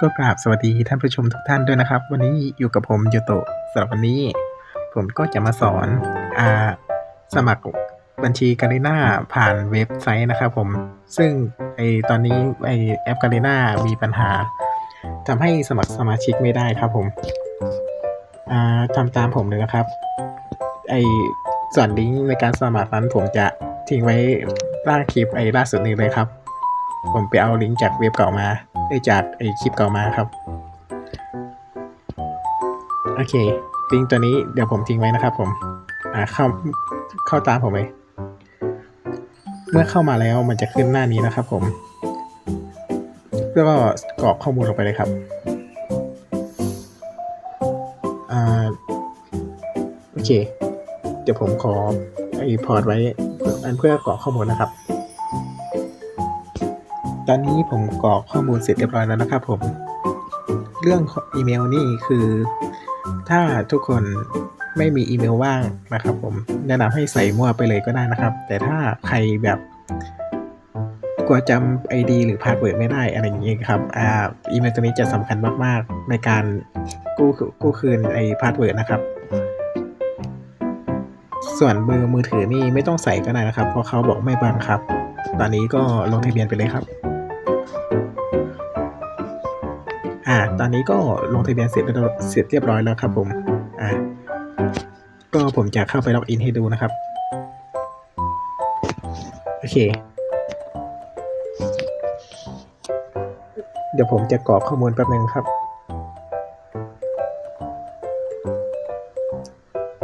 ก็กราบสวัสดีท่านผู้ชมทุกท่านด้วยนะครับ วันนี้อยู่กับผมโยโตะสำหรับวันนี้ ผมก็จะมาสอนอ่าสมัครบัญชีการีน่าผ่านเว็บไซต์นะครับผมซึ่งไอตอนนี้ไอแอปการีน่ามีปัญหาทำให้สมัครสมาชิกไม่ได้ครับผมอ่าทำตามผมเลยนะครับ ไอส่วนลิงก์ในการสมัครนั้นผมจะทิ้งไว้ล่างคลิปไอล่าสุดนี้เลยครับ ผมไปเอาลิงก์จากเว็บเก่ามา จากไอคลิปเก่ามาครับ โอเคลิงก์ตัวนี้เดี๋ยวผมทิ้งไว้นะครับผม อ่าเข้าเข้าตามผมเลยเมื่อเข้ามาแล้วมันจะขึ้นหน้านี้นะครับผมแล้วก็กรอกข้อมูลลงไปเลยครับอ่าโอเค เดี๋ยวผมขอไอพอร์ตไว้อันเพื่อกรอกข้อมูลนะครับ ตอนนี้ผมกรอกข้อมูลเสร็จเรียบร้อยแล้วนะครับผม เรื่องอีเมลนี่คือ ถ้าทุกคนไม่มีอีเมลว่างนะครับ ผมแนะนำให้ใส่มั่วไปเลยก็ได้นะครับ แต่ถ้าใครแบบกลัวจำ ID หรือพาสเวิร์ดไม่ได้อะไรอย่างเงี้ยครับอ่าอีเมลตัวนี้จะสำคัญมาก ๆ ในการกู้กู้คืนไอ้พาสเวิร์ดนะครับ ส่วนเบอร์มือถือนี่ไม่ต้องใส่ก็ได้นะครับ เพราะเขาบอกไม่บังคับ ตอนนี้ก็ลงทะเบียนไปเลยครับ อ่า ตอนนี้ก็ลงทะเบียนเสร็จเสร็จเรียบร้อยแล้วครับผม อ่า ก็ผมจะเข้าไปล็อกอินให้ดูนะครับ โอเค เดี๋ยวผมจะกรอกข้อมูลแป๊บนึงครับ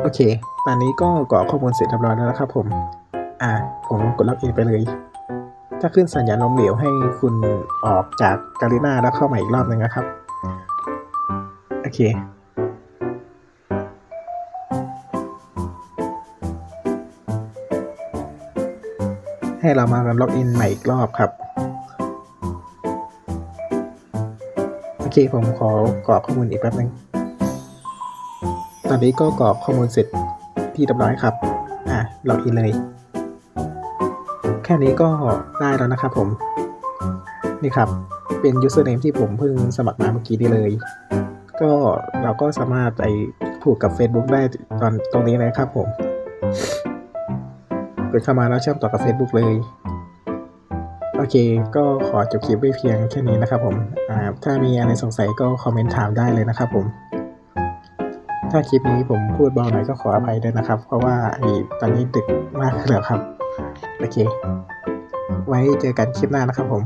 โอเค ตอนนี้ก็กรอกข้อมูลเสร็จเรียบร้อยแล้วนะครับผม อ่า ผมกดล็อกอินไปเลย ถ้าขึ้นสัญญาณล้มเหลวให้คุณออกจากการีนาแล้วเข้ามาอีกรอบหนึ่งนะครับ โอเคให้เรามาล็อกอินใหม่อีกรอบครับ โอเคผมขอกรอกข้อมูลอีกแป๊บนึง ตอนนี้ก็กรอกข้อมูลเสร็จที่เรียบร้อยครับ อะล็อกอินเลย แค่นี้ก็ได้แล้วนะครับผม นี่ครับ เป็น username ที่ผมเพิ่งสมัครมาเมื่อกี้นี่เลย ก็เราก็สามารถไปผูกกับ Facebook ได้ตอนตรงนี้เลยครับผมกดเข้ามาแล้วเชื่อมต่อกับ Facebook เลย โอเค ก็ขอจบคลิปไว้เพียงแค่นี้นะครับผมถ้ามีอะไรสงสัยก็คอมเมนต์ถามได้เลยนะครับผมถ้าคลิปนี้ผมพูดเบาหน่อยก็ขออภัยด้วยนะครับ เพราะว่าตอนนี้ดึกมากแล้วครับ โอเค ไว้เจอกันคลิปหน้านะครับผม